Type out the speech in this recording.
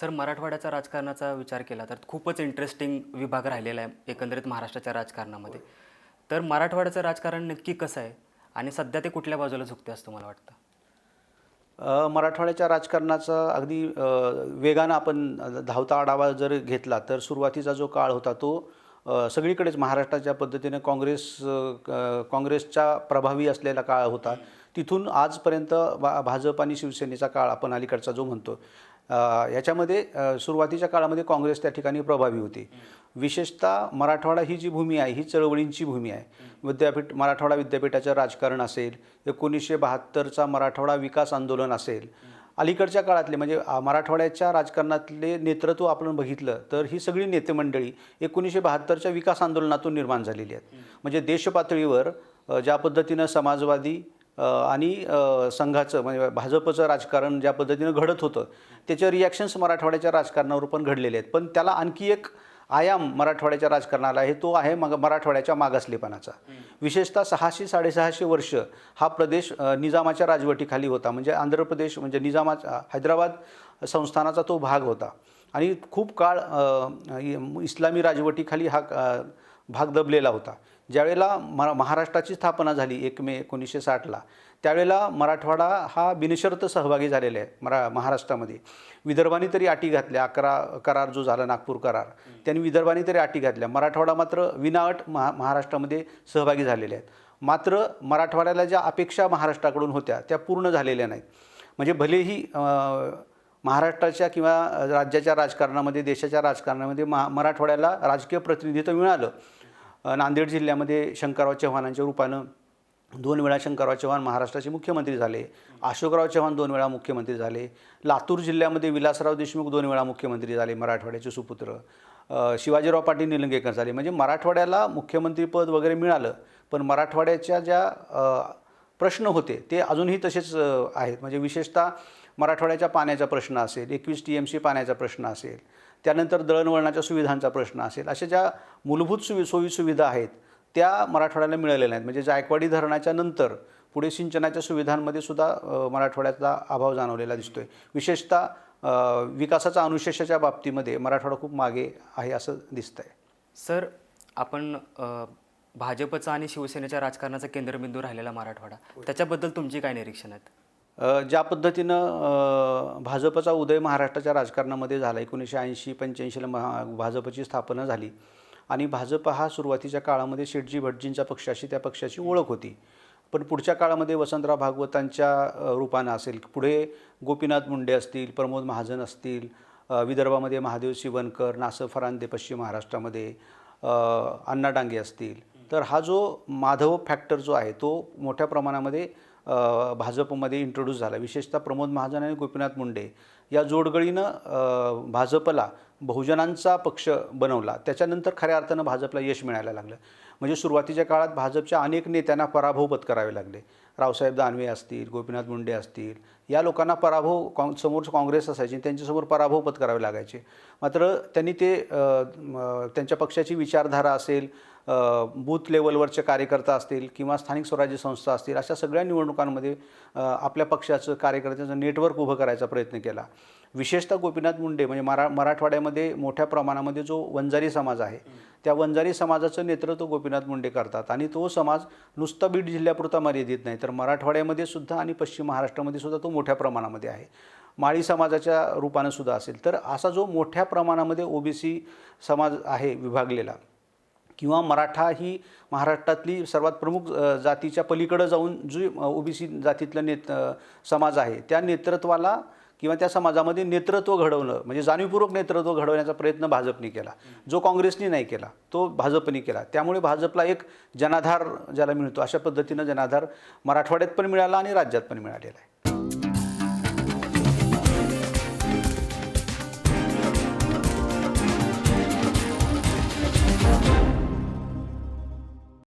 Sir मराठवाड्याचा राजकारणाचा विचार केला तर खूपच इंटरेस्टिंग विभाग राहिलेला आहे एकंदरीत महाराष्ट्राच्या राजकारणामध्ये. तर मराठवाड्याचं राजकारण नक्की कसं आहे? आणि सध्या ते कुठल्या बाजूला झुकते असं तुम्हाला वाटतं? मराठवाड्याच्या राजकारणाचा अगदी वेगानं आपण धावता आढावा जर घेतला तर सुरुवातीचा जो काळ होता तो सगळीकडेच महाराष्ट्राच्या पद्धतीने काँग्रेस काँग्रेसच्या प्रभावी असलेला काळ होता. तिथून आजपर्यंत भा भाजप आणि शिवसेनेचा काळ आपण अलीकडचा जो म्हणतो. याच्यामध्ये सुरुवातीच्या काळामध्ये काँग्रेस त्या ठिकाणी प्रभावी होती. विशेषतः मराठवाडा ही जी भूमी आहे ही चळवळींची भूमी आहे. विद्यापीठ मराठवाडा विद्यापीठाचं राजकारण असेल एकोणीसशे बहात्तरचा मराठवाडा विकास आंदोलन असेल अलीकडच्या काळातले म्हणजे मराठवाड्याच्या राजकारणातले नेतृत्व आपण बघितलं तर ही सगळी नेतेमंडळी एकोणीसशे बहात्तरच्या विकास आंदोलनातून निर्माण झालेली आहेत. म्हणजे देशपातळीवर ज्या पद्धतीनं समाजवादी आणि संघाचं म्हणजे भाजपचं राजकारण ज्या पद्धतीनं घडत होतं त्याचे रिॲक्शन्स मराठवाड्याच्या राजकारणावर पण घडलेले आहेत. पण त्याला आणखी एक आयाम मराठवाड्याच्या राजकारणाला आहे तो आहे मग मराठवाड्याच्या मागासलेपणाचा. विशेषतः सहाशे साडेसहाशे वर्ष हा प्रदेश निजामाच्या राजवटीखाली होता. म्हणजे आंध्र प्रदेश म्हणजे निजामाचा हैदराबाद संस्थानाचा तो भाग होता. आणि खूप काळ इस्लामी राजवटीखाली हा भाग दबलेला होता. ज्यावेळेला मरा महाराष्ट्राची स्थापना झाली एक मे एकोणीसशे साठला त्यावेळेला मराठवाडा हा बिनशर्त सहभागी झालेला आहे मरा महाराष्ट्रामध्ये. विदर्भाने तरी अटी घातल्या अकरा करार जो झाला नागपूर करार त्यांनी विदर्भाने तरी अटी घातल्या. मराठवाडा मात्र विनाअट महा महाराष्ट्रामध्ये सहभागी झालेले आहेत. मात्र मराठवाड्याला ज्या अपेक्षा महाराष्ट्राकडून होत्या त्या पूर्ण झालेल्या नाहीत. म्हणजे भलेही महाराष्ट्राच्या किंवा राज्याच्या राजकारणामध्ये देशाच्या राजकारणामध्ये महा मराठवाड्याला राजकीय प्रतिनिधित्व मिळालं नांदेड जिल्ह्यामध्ये शंकरराव चव्हाणांच्या रूपानं दोन वेळा शंकरराव चव्हाण महाराष्ट्राचे मुख्यमंत्री झाले. अशोकराव चव्हाण दोन वेळा मुख्यमंत्री झाले. लातूर जिल्ह्यामध्ये विलासराव देशमुख दोन वेळा मुख्यमंत्री झाले मराठवाड्याचे सुपुत्र. शिवाजीराव पाटील निलंगेकर झाले. म्हणजे मराठवाड्याला मुख्यमंत्रीपद वगैरे मिळालं पण मराठवाड्याच्या ज्या प्रश्न होते ते अजूनही तसेच आहेत. म्हणजे विशेषतः मराठवाड्याच्या पाण्याचा प्रश्न असेल एकवीस टी एम सी पाण्याचा प्रश्न असेल त्यानंतर दळणवळणाच्या सुविधांचा प्रश्न असेल अशा ज्या मूलभूत सुवि सोयीसुविधा आहेत त्या मराठवाड्याला मिळालेल्या नाहीत म्हणजे जायकवाडी धरणाच्या नंतर पुढे सिंचनाच्या सुविधांमध्ये सुद्धा मराठवाड्याचा अभाव जाणवलेला दिसतोय. विशेषतः अ, विकासाच्या अनुशेषाच्या बाबतीमध्ये मराठवाडा खूप मागे आहे असं दिसतंय. सर आपण भाजपचा आणि शिवसेनेच्या राजकारणाचा केंद्रबिंदू राहिलेला मराठवाडा. त्याच्याबद्दल तुमची काय निरीक्षण आहेत? ज्या पद्धतीनं भाजपचा उदय महाराष्ट्राच्या राजकारणामध्ये झाला एकोणीसशे ऐंशी पंच्याऐंशीला महा भाजपची स्थापना झाली. आणि भाजप हा सुरुवातीच्या काळामध्ये शेटजी भटजींच्या पक्षाशी त्या पक्षाची ओळख होती. पण पुढच्या काळामध्ये वसंतराव भागवतांच्या रूपानं असेल पुढे गोपीनाथ मुंडे असतील प्रमोद महाजन असतील विदर्भामध्ये महादेव शिवनकर नासर फरांदे पश्चिम महाराष्ट्रामध्ये अण्णा डांगे असतील. तर हा जो माधव फॅक्टर जो आहे तो मोठ्या प्रमाणामध्ये भाजपमध्ये इंट्रोड्यूस झाला. विशेषतः प्रमोद महाजन आणि गोपीनाथ मुंडे या जोडगळीनं भाजपला बहुजनांचा पक्ष बनवला. त्याच्यानंतर खऱ्या अर्थानं भाजपला यश मिळायला लागलं. म्हणजे सुरुवातीच्या काळात भाजपच्या अनेक नेत्यांना पराभव पत्करावे लागले. रावसाहेब दानवे असतील गोपीनाथ मुंडे असतील या लोकांना पराभव काँ समोर काँग्रेस असायची त्यांच्यासमोर पराभव पत्करावे लागायचे. मात्र त्यांनी ते त्यांच्या पक्षाची विचारधारा असेल बूथ लेवलवरचे कार्यकर्ता असतील किंवा स्थानिक स्वराज्य संस्था असतील अशा सगळ्या निवडणुकांमध्ये आपल्या पक्षाचं कार्यकर्त्यांचं नेटवर्क उभं करायचा प्रयत्न केला. विशेषतः गोपीनाथ मुंडे म्हणजे मरा मराठवाड्यामध्ये मोठ्या प्रमाणामध्ये जो वंजारी समाज आहे त्या वंजारी समाजाचं नेतृत्व गोपीनाथ मुंडे करतात. आणि तो समाज नुसता बीड जिल्ह्यापुरता मर्यादित नाही. तर मराठवाड्यामध्ये सुद्धा आणि पश्चिम महाराष्ट्रामध्ये सुद्धा तो मोठ्या प्रमाणामध्ये आहे. माळी समाजाच्या रूपानं सुद्धा असेल. तर असा जो मोठ्या प्रमाणामध्ये ओबीसी समाज आहे विभागलेला किंवा मराठा ही महाराष्ट्रातली सर्वात प्रमुख जातीच्या पलीकडं जाऊन जी ओबीसी जातीतला नेत समाज आहे त्या नेतृत्वाला किंवा त्या समाजामध्ये नेतृत्व घडवणं म्हणजे जाणीवपूर्वक नेतृत्व घडवण्याचा प्रयत्न भाजपने केला. जो काँग्रेसने नाही केला तो भाजपने केला. त्यामुळे भाजपला एक जनाधार ज्याला मिळतो अशा पद्धतीनं जनाधार मराठवाड्यात पण मिळाला आणि राज्यात पण मिळालेला आहे.